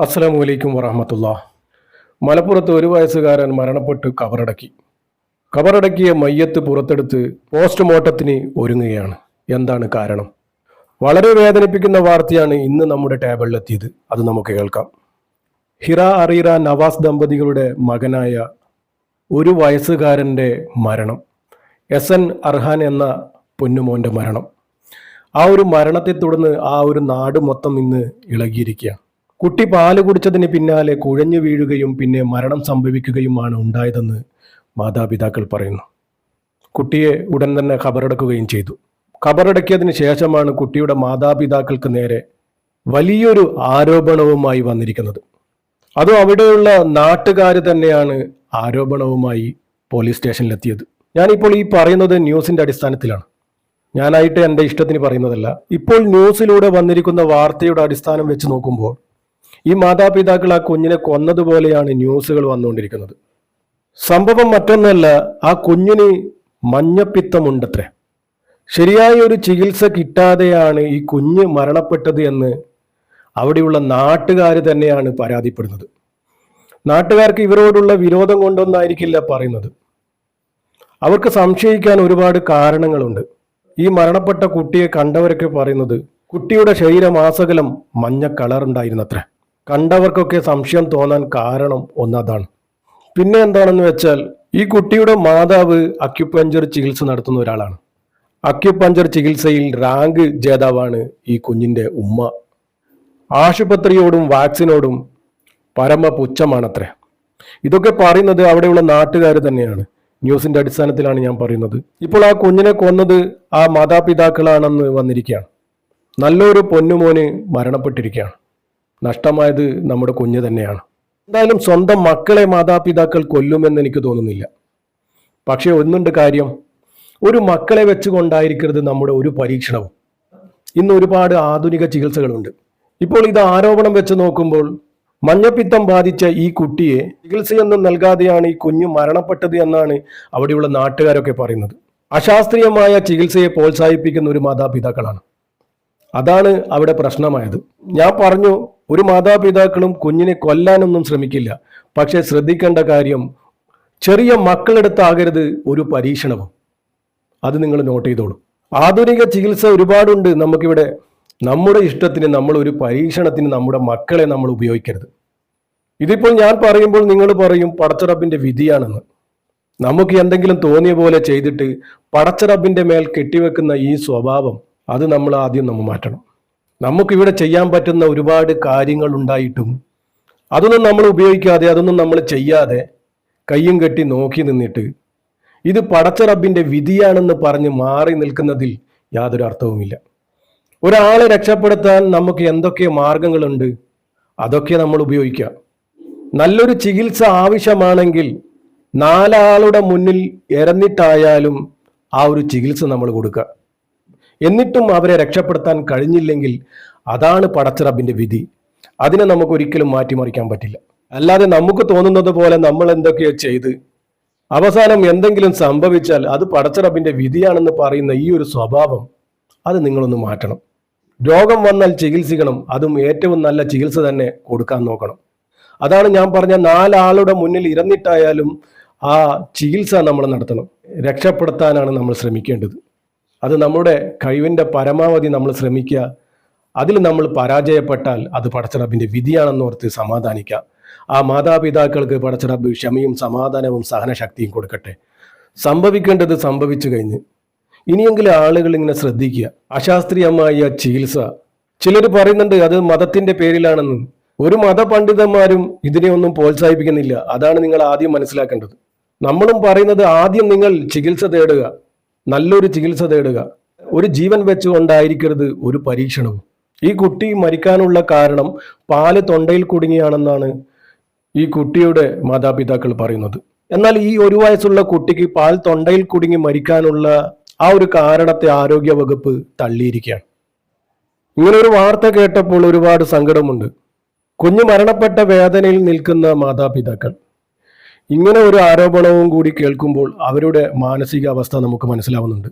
അസ്സലാമു വലൈക്കും വറഹമത്തുള്ള. മലപ്പുറത്ത് ഒരു വയസ്സുകാരൻ മരണപ്പെട്ട് കബറടക്കി. കബറടക്കിയ മയ്യത്ത് പുറത്തെടുത്ത് പോസ്റ്റ്മോർട്ടത്തിന് ഒരുങ്ങുകയാണ്. എന്താണ് കാരണം? വളരെ വേദനിപ്പിക്കുന്ന വാർത്തയാണ് ഇന്ന് നമ്മുടെ ടേബിളിലെത്തിയത്. അത് നമുക്ക് കേൾക്കാം. ഹിറ അറീറ നവാസ് ദമ്പതികളുടെ മകനായ ഒരു വയസ്സുകാരന്റെ മരണം. എസ് എൻ അർഹാൻ എന്ന പൊന്നുമോന്റെ മരണം. ആ ഒരു മരണത്തെ തുടർന്ന് ആ ഒരു നാട് മൊത്തം ഇന്ന് ഇളകിയിരിക്കുകയാണ്. കുട്ടി പാൽ കുടിച്ചതിന് പിന്നാലെ കുഴഞ്ഞു വീഴുകയും പിന്നെ മരണം സംഭവിക്കുകയുമാണ് ഉണ്ടായതെന്ന് മാതാപിതാക്കൾ പറയുന്നു. കുട്ടിയെ ഉടൻ തന്നെ ഖബറടക്കുകയും ചെയ്തു. ഖബറടക്കിയതിന് ശേഷമാണ് കുട്ടിയുടെ മാതാപിതാക്കൾക്ക് നേരെ വലിയൊരു ആരോപണവുമായി വന്നിരിക്കുന്നത്. അതും അവിടെയുള്ള നാട്ടുകാർ തന്നെയാണ് ആരോപണവുമായി പോലീസ് സ്റ്റേഷനിലെത്തിയത്. ഞാനിപ്പോൾ ഈ പറയുന്നത് ന്യൂസിന്റെ അടിസ്ഥാനത്തിലാണ്. ഞാനായിട്ട് എന്റെ ഇഷ്ടത്തിന് പറയുന്നതല്ല. ഇപ്പോൾ ന്യൂസിലൂടെ വന്നിരിക്കുന്ന വാർത്തയുടെ അടിസ്ഥാനം വെച്ച് നോക്കുമ്പോൾ ഈ മാതാപിതാക്കൾ ആ കുഞ്ഞിനെ കൊന്നതുപോലെയാണ് ന്യൂസുകൾ വന്നുകൊണ്ടിരിക്കുന്നത്. സംഭവം മറ്റൊന്നല്ല ആ കുഞ്ഞിന് മഞ്ഞപ്പിത്തമുണ്ടത്രേ. ശരിയായ ഒരു ചികിത്സ കിട്ടാതെയാണ് ഈ കുഞ്ഞ് മരണപ്പെട്ടത് എന്ന് അവിടെയുള്ള നാട്ടുകാർ തന്നെയാണ് പരാതിപ്പെടുന്നത്. നാട്ടുകാർക്ക് ഇവരോടുള്ള വിരോധം കൊണ്ടൊന്നായിരിക്കില്ല പറയുന്നത്. അവർക്ക് സംശയിക്കാൻ ഒരുപാട് കാരണങ്ങളുണ്ട്. ഈ മരണപ്പെട്ട കുട്ടിയെ കണ്ടവരൊക്കെ പറയുന്നത് കുട്ടിയുടെ ശരീരമാസകലം മഞ്ഞ കളർ ഉണ്ടായിരുന്നത്രേ. കണ്ടവർക്കൊക്കെ സംശയം തോന്നാൻ കാരണം ഒന്നതാണ്. പിന്നെ എന്താണെന്ന് വെച്ചാൽ ഈ കുട്ടിയുടെ മാതാവ് അക്യുപഞ്ചർ ചികിത്സ നടത്തുന്ന ഒരാളാണ്. അക്യുപഞ്ചർ ചികിത്സയിൽ റാങ്ക് ജേതാവാണ് ഈ കുഞ്ഞിന്റെ ഉമ്മ. ആശുപത്രിയോടും വാക്സിനോടും പരമ പുച്ഛമാണത്രേ. ഇതൊക്കെ പറയുന്നത് അവിടെയുള്ള നാട്ടുകാർ തന്നെയാണ്. ന്യൂസിന്റെ അടിസ്ഥാനത്തിലാണ് ഞാൻ പറയുന്നത്. ഇപ്പോൾ ആ കുഞ്ഞിനെ കൊന്നത് ആ മാതാപിതാക്കളാണെന്ന് വന്നിരിക്കുകയാണ്. നല്ലൊരു പൊന്നുമോന് മരണപ്പെട്ടിരിക്കുകയാണ്. നഷ്ടമായത് നമ്മുടെ കുഞ്ഞ് തന്നെയാണ്. എന്തായാലും സ്വന്തം മക്കളെ മാതാപിതാക്കൾ കൊല്ലുമെന്ന് എനിക്ക് തോന്നുന്നില്ല. പക്ഷേ ഒന്നുണ്ട് കാര്യം. ഒരു മക്കളെ വെച്ചുകൊണ്ടായിരിക്കരുത് നമ്മുടെ ഒരു പരീക്ഷണവും. ഇന്ന് ഒരുപാട് ആധുനിക ചികിത്സകളുണ്ട്. ഇപ്പോൾ ഇത് ആരോപണം വെച്ച് നോക്കുമ്പോൾ മഞ്ഞപ്പിത്തം ബാധിച്ച ഈ കുട്ടിയെ ചികിത്സയൊന്നും നൽകാതെയാണ് ഈ കുഞ്ഞ് മരണപ്പെട്ടത് എന്നാണ് അവിടെയുള്ള നാട്ടുകാരൊക്കെ പറയുന്നത്. അശാസ്ത്രീയമായ ചികിത്സയെ പ്രോത്സാഹിപ്പിക്കുന്ന ഒരു മാതാപിതാക്കളാണ്. അതാണ് അവിടെ പ്രശ്നമായത്. ഞാൻ പറഞ്ഞു ഒരു മാതാപിതാക്കളും കുഞ്ഞിനെ കൊല്ലാനൊന്നും ശ്രമിക്കില്ല. പക്ഷെ ശ്രദ്ധിക്കേണ്ട കാര്യം ചെറിയ മക്കളെടുത്താകരുത് ഒരു പരീക്ഷണവും. അത് നിങ്ങൾ നോട്ട് ചെയ്തോളൂ. ആധുനിക ചികിത്സ ഒരുപാടുണ്ട് നമുക്കിവിടെ. നമ്മുടെ ഇഷ്ടത്തിന് നമ്മൾ ഒരു പരീക്ഷണത്തിന് നമ്മുടെ മക്കളെ നമ്മൾ ഉപയോഗിക്കരുത്. ഇതിപ്പോൾ ഞാൻ പറയുമ്പോൾ നിങ്ങൾ പറയും പടച്ചറബിന്റെ വിധിയാണെന്ന്. നമുക്ക് എന്തെങ്കിലും തോന്നിയ പോലെ ചെയ്തിട്ട് പടച്ചറബിന്റെ മേൽ കെട്ടിവെക്കുന്ന ഈ സ്വഭാവം അത് നമ്മൾ ആദ്യം നമ്മൾ മാറ്റണം. നമുക്കിവിടെ ചെയ്യാൻ പറ്റുന്ന ഒരുപാട് കാര്യങ്ങൾ ഉണ്ടായിട്ടും അതൊന്നും നമ്മൾ ഉപയോഗിക്കാതെ അതൊന്നും നമ്മൾ ചെയ്യാതെ കയ്യും കെട്ടി നോക്കി നിന്നിട്ട് ഇത് പടച്ച റബ്ബിന്റെ വിധിയാണെന്ന് പറഞ്ഞ് മാറി നിൽക്കുന്നതിൽ യാതൊരു അർത്ഥവുമില്ല. ഒരാളെ രക്ഷപ്പെടുത്താൻ നമുക്ക് എന്തൊക്കെ മാർഗങ്ങളുണ്ട്? അതൊക്കെ നമ്മൾ ഉപയോഗിക്കാം നല്ലൊരു ചികിത്സ ആവശ്യമാണെങ്കിൽ നാലാളുടെ മുന്നിൽ ഇറന്നിട്ടായാലും ആ ഒരു ചികിത്സ നമ്മൾ കൊടുക്കുക. എന്നിട്ടും അവരെ രക്ഷപ്പെടുത്താൻ കഴിഞ്ഞില്ലെങ്കിൽ അതാണ് പടച്ചിറബിന്റെ വിധി. അതിനെ നമുക്ക് ഒരിക്കലും മാറ്റിമറിക്കാൻ പറ്റില്ല. അല്ലാതെ നമുക്ക് തോന്നുന്നത് പോലെ നമ്മൾ എന്തൊക്കെയോ ചെയ്ത് അവസാനം എന്തെങ്കിലും സംഭവിച്ചാൽ അത് പടച്ചിറബിന്റെ വിധിയാണെന്ന് പറയുന്ന ഈ ഒരു സ്വഭാവം അത് നിങ്ങളൊന്ന് മാറ്റണം. രോഗം വന്നാൽ ചികിത്സിക്കണം. അതും ഏറ്റവും നല്ല ചികിത്സ തന്നെ കൊടുക്കാൻ നോക്കണം. അതാണ് ഞാൻ പറഞ്ഞ നാലാളുടെ മുന്നിൽ ഇറന്നിട്ടായാലും ആ ചികിത്സ നമ്മൾ നടത്തണം. രക്ഷപ്പെടുത്താനാണ് നമ്മൾ ശ്രമിക്കേണ്ടത്. അത് നമ്മുടെ കഴിവിന്റെ പരമാവധി നമ്മൾ ശ്രമിക്കുക. അതിൽ നമ്മൾ പരാജയപ്പെട്ടാൽ അത് പടച്ചറബിന്റെ വിധിയാണെന്നോർത്ത് സമാധാനിക്കുക. ആ മാതാപിതാക്കൾക്ക് പടച്ചറബ് ക്ഷമയും സമാധാനവും സഹനശക്തിയും കൊടുക്കട്ടെ. സംഭവിക്കേണ്ടത് സംഭവിച്ചു കഴിഞ്ഞ് ഇനിയെങ്കിലും ആളുകൾ ഇങ്ങനെ ശ്രദ്ധിക്കുക. അശാസ്ത്രീയമായ ചികിത്സ. ചിലർ പറയുന്നുണ്ട് അത് മതത്തിന്റെ പേരിലാണെന്ന്. ഒരു മതപണ്ഡിതന്മാരും ഇതിനെ ഒന്നും പ്രോത്സാഹിപ്പിക്കുന്നില്ല. അതാണ് നിങ്ങൾ ആദ്യം മനസ്സിലാക്കേണ്ടത്. നമ്മളും പറയുന്നത് ആദ്യം നിങ്ങൾ ചികിത്സ തേടുക. നല്ലൊരു ചികിത്സ തേടുക. ഒരു ജീവൻ വെച്ചുകൊണ്ടായിരിക്കരുത് ഒരു പരീക്ഷണവും ഈ കുട്ടി മരിക്കാനുള്ള കാരണം പാൽ തൊണ്ടയിൽ കുടുങ്ങിയാണെന്നാണ് ഈ കുട്ടിയുടെ മാതാപിതാക്കൾ പറയുന്നത്. എന്നാൽ ഈ ഒരു വയസ്സുള്ള കുട്ടിക്ക് പാൽ തൊണ്ടയിൽ കുടുങ്ങി മരിക്കാനുള്ള ആ ഒരു കാരണത്തെ ആരോഗ്യ വകുപ്പ് തള്ളിയിരിക്കുകയാണ്. ഇങ്ങനെ ഒരു വാർത്ത കേട്ടപ്പോൾ ഒരുപാട് സങ്കടമുണ്ട്. കുഞ്ഞു മരണപ്പെട്ട വേദനയിൽ നിൽക്കുന്ന മാതാപിതാക്കൾ. ഇങ്ങനെ ഒരു ആരോപണവും കൂടി കേൾക്കുമ്പോൾ അവരുടെ മാനസികാവസ്ഥ നമുക്ക് മനസ്സിലാവുന്നുണ്ട്.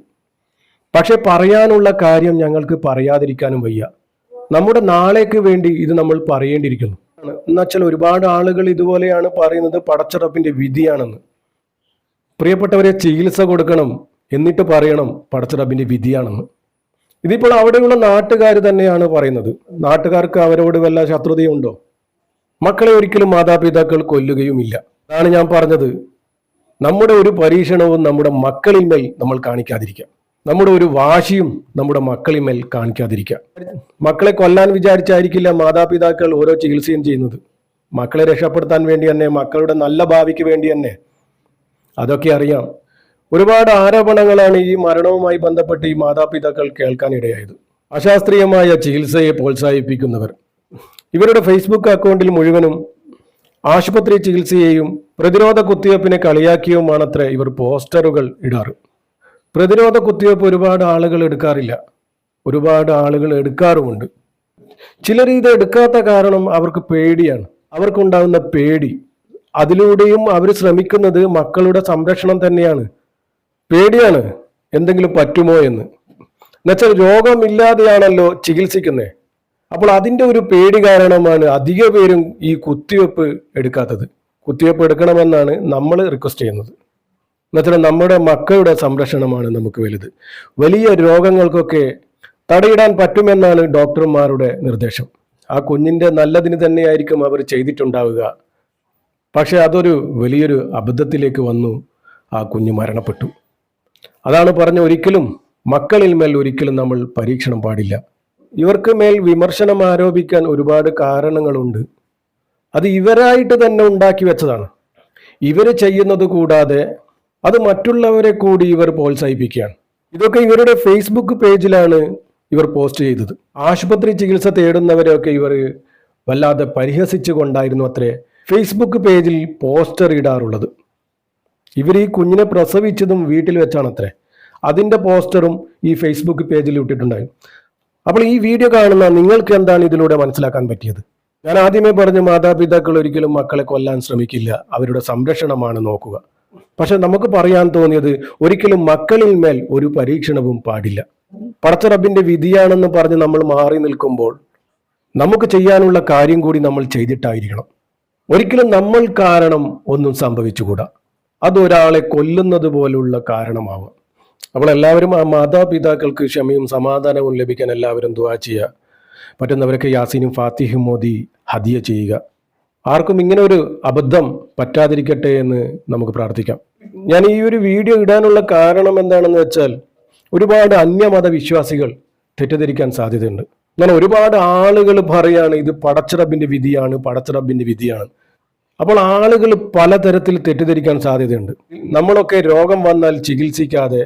പക്ഷെ പറയാനുള്ള കാര്യം ഞങ്ങൾക്ക് പറയാതിരിക്കാനും വയ്യ. നമ്മുടെ നാളേക്ക് വേണ്ടി ഇത് നമ്മൾ പറയേണ്ടിയിരിക്കുന്നു. എന്നുവെച്ചാൽ ഒരുപാട് ആളുകൾ ഇതുപോലെയാണ് പറയുന്നത് പടച്ചറപ്പിന്റെ വിധിയാണെന്ന്. പ്രിയപ്പെട്ടവരെ ചികിത്സ കൊടുക്കണം എന്നിട്ട് പറയണം പടച്ചറപ്പിന്റെ വിധിയാണെന്ന്. ഇതിപ്പോൾ അവിടെയുള്ള നാട്ടുകാർ തന്നെയാണ് പറയുന്നത്. നാട്ടുകാർക്ക് അവരോട് വല്ല ശത്രുതയുണ്ടോ? മക്കളെ ഒരിക്കലും മാതാപിതാക്കൾ കൊല്ലുകയുമില്ല. അതാണ് ഞാൻ പറഞ്ഞത്. നമ്മുടെ ഒരു പരീക്ഷണവും നമ്മുടെ മക്കളിന്മേൽ നമ്മൾ കാണിക്കാതിരിക്കാം നമ്മുടെ ഒരു വാശിയും നമ്മുടെ മക്കളിന്മേൽ കാണിക്കാതിരിക്കാം മക്കളെ കൊല്ലാൻ വിചാരിച്ചായിരിക്കില്ല മാതാപിതാക്കൾ ഓരോ ചികിത്സയും ചെയ്യുന്നത്. മക്കളെ രക്ഷപ്പെടുത്താൻ വേണ്ടി തന്നെ മക്കളുടെ നല്ല ഭാവിക്ക് വേണ്ടി തന്നെ. അതൊക്കെ അറിയാം. ഒരുപാട് ആരോപണങ്ങളാണ് ഈ മരണവുമായി ബന്ധപ്പെട്ട് ഈ മാതാപിതാക്കൾ കേൾക്കാനിടയായത് അശാസ്ത്രീയമായ ചികിത്സയെ പ്രോത്സാഹിപ്പിക്കുന്നവർ. ഇവരുടെ ഫേസ്ബുക്ക് അക്കൗണ്ടിൽ മുഴുവനും ആശുപത്രി ചികിത്സയെയും പ്രതിരോധ കുത്തിവയ്പ്പിനെ കളിയാക്കിയുമാണത്രേ ഇവർ പോസ്റ്ററുകൾ ഇടാറ്. പ്രതിരോധ കുത്തിവയ്പ്പ് ഒരുപാട് ആളുകൾ എടുക്കാറില്ല. ഒരുപാട് ആളുകൾ എടുക്കാറുമുണ്ട്. ചിലർ ഇത് എടുക്കാത്ത കാരണം അവർക്ക് പേടിയാണ്. അവർക്കുണ്ടാകുന്ന പേടി. അതിലൂടെയും അവർ ശ്രമിക്കുന്നത് മക്കളുടെ സംരക്ഷണം തന്നെയാണ്. പേടിയാണ്. എന്തെങ്കിലും പറ്റുമോ എന്ന്. എന്നുവെച്ചാൽ രോഗമില്ലാതെയാണല്ലോ ചികിത്സിക്കുന്നത് അപ്പോൾ അതിന്റെ ഒരു പേടി കാരണമാണ് അധിക പേരും ഈ കുത്തിവെപ്പ് എടുക്കാത്തത്. കുത്തിവെപ്പ് എടുക്കണമെന്നാണ് നമ്മൾ റിക്വസ്റ്റ് ചെയ്യുന്നത്. എന്നുവെച്ചാൽ നമ്മുടെ മക്കളുടെ സംരക്ഷണമാണ് നമുക്ക് വലുത്. വലിയ രോഗങ്ങൾക്കൊക്കെ തടയിടാൻ പറ്റുമെന്നാണ് ഡോക്ടർമാരുടെ നിർദ്ദേശം. ആ കുഞ്ഞിന്റെ നല്ലതിന് തന്നെയായിരിക്കും അവർ ചെയ്തിട്ടുണ്ടാവുക. പക്ഷേ അതൊരു വലിയൊരു അബദ്ധത്തിലേക്ക് വന്നു. ആ കുഞ്ഞ് മരണപ്പെട്ടു. അതാണ് പറഞ്ഞ ഒരിക്കലും മക്കളിൽ മേൽ ഒരിക്കലും നമ്മൾ പരീക്ഷണം പാടില്ല. ഇവർക്ക് മേൽ വിമർശനം ആരോപിക്കാൻ ഒരുപാട് കാരണങ്ങളുണ്ട്. അത് ഇവരായിട്ട് തന്നെ ഉണ്ടാക്കി വെച്ചതാണ്. ഇവർ ചെയ്യുന്നത് കൂടാതെ അത് മറ്റുള്ളവരെ കൂടി ഇവർ പ്രോത്സാഹിപ്പിക്കുകയാണ്. ഇതൊക്കെ ഇവരുടെ ഫേസ്ബുക്ക് പേജിലാണ് ഇവർ പോസ്റ്റ് ചെയ്തത്. ആശുപത്രി ചികിത്സ തേടുന്നവരെയൊക്കെ ഇവർ വല്ലാതെ പരിഹസിച്ചു കൊണ്ടായിരുന്നു അത്രേ ഫേസ്ബുക്ക് പേജിൽ പോസ്റ്റർ ഇടാറുള്ളത്. ഇവർ ഈ കുഞ്ഞിനെ പ്രസവിച്ചതും വീട്ടിൽ വെച്ചാണ് അത്രേ. അതിന്റെ പോസ്റ്ററും ഈ ഫേസ്ബുക്ക് പേജിൽ ഇട്ടിട്ടുണ്ടായിരുന്നു. അപ്പോൾ ഈ വീഡിയോ കാണുന്ന നിങ്ങൾക്ക് എന്താണ് ഇതിലൂടെ മനസ്സിലാക്കാൻ പറ്റിയത്? ഞാൻ ആദ്യമേ പറഞ്ഞു മാതാപിതാക്കൾ ഒരിക്കലും മക്കളെ കൊല്ലാൻ ശ്രമിക്കില്ല. അവരുടെ സംരക്ഷണമാണ് നോക്കുക. പക്ഷെ നമുക്ക് പറയാൻ തോന്നിയത് ഒരിക്കലും മക്കളിൽ മേൽ ഒരു പരീക്ഷണവും പാടില്ല. പടച്ചറബിന്റെ വിധിയാണെന്ന് പറഞ്ഞ് നമ്മൾ മാറി നിൽക്കുമ്പോൾ നമുക്ക് ചെയ്യാനുള്ള കാര്യം കൂടി നമ്മൾ ചെയ്തിട്ടായിരിക്കണം. ഒരിക്കലും നമ്മൾ കാരണം ഒന്നും സംഭവിച്ചുകൂടാ. അത് ഒരാളെ കൊല്ലുന്നത് പോലുള്ള കാരണമാവാം. അപ്പോൾ എല്ലാവരും ആ മാതാപിതാക്കൾക്ക് ക്ഷമയും സമാധാനവും ലഭിക്കാൻ എല്ലാവരും ദുവാ ചെയ്യുക. പറ്റുന്നവരൊക്കെ യാസീനും ഫാത്തിഹും മോദി ഹദിയ ചെയ്യുക. ആർക്കും ഇങ്ങനെ ഒരു അബദ്ധം പറ്റാതിരിക്കട്ടെ എന്ന് നമുക്ക് പ്രാർത്ഥിക്കാം. ഞാൻ ഈ ഒരു വീഡിയോ ഇടാനുള്ള കാരണം എന്താണെന്ന് വെച്ചാൽ ഒരുപാട് അന്യമത വിശ്വാസികൾ തെറ്റിദ്ധരിക്കാൻ സാധ്യതയുണ്ട്. അങ്ങനെ ഒരുപാട് ആളുകൾ പറയാണ് ഇത് പടച്ചിറബിന്റെ വിധിയാണ് പടച്ചിറബിന്റെ വിധിയാണ്. അപ്പോൾ ആളുകൾ പലതരത്തിൽ തെറ്റിദ്ധരിക്കാൻ സാധ്യതയുണ്ട്. നമ്മളൊക്കെ രോഗം വന്നാൽ ചികിത്സിക്കാതെ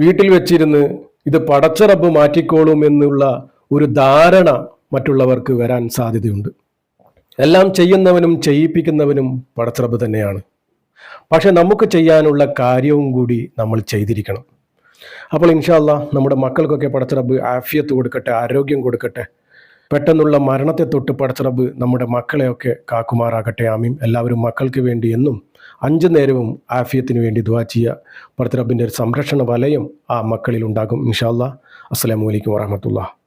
വീട്ടിൽ വെച്ചിരുന്ന് ഇത് പടച്ചിറപ്പ് മാറ്റിക്കോളും എന്നുള്ള ഒരു ധാരണ മറ്റുള്ളവർക്ക് വരാൻ സാധ്യതയുണ്ട്. എല്ലാം ചെയ്യുന്നവനും ചെയ്യിപ്പിക്കുന്നവനും പടച്ചിറപ്പ് തന്നെയാണ്. പക്ഷെ നമുക്ക് ചെയ്യാനുള്ള കാര്യവും കൂടി നമ്മൾ ചെയ്തിരിക്കണം. അപ്പോൾ ഇൻഷാല്ല നമ്മുടെ മക്കൾക്കൊക്കെ പടച്ചിറപ്പ് ആഫിയത്ത് കൊടുക്കട്ടെ ആരോഗ്യം കൊടുക്കട്ടെ പെട്ടെന്നുള്ള മരണത്തെ തൊട്ട് പടച്ചറബ് നമ്മുടെ മക്കളെയൊക്കെ കാക്കുമാറാകട്ടെ. ആമീം എല്ലാവരും മക്കൾക്ക് വേണ്ടി എന്നും അഞ്ചു നേരവും ആഫിയത്തിന് വേണ്ടി ദുവാ ചെയ്യുക. പടച്ചറബിന്റെ ഒരു സംരക്ഷണ വലയം ആ മക്കളിൽ ഉണ്ടാകും. ഇൻഷാല്ല അസ്സലാമു അലൈക്കും വറഹമത്തുള്ള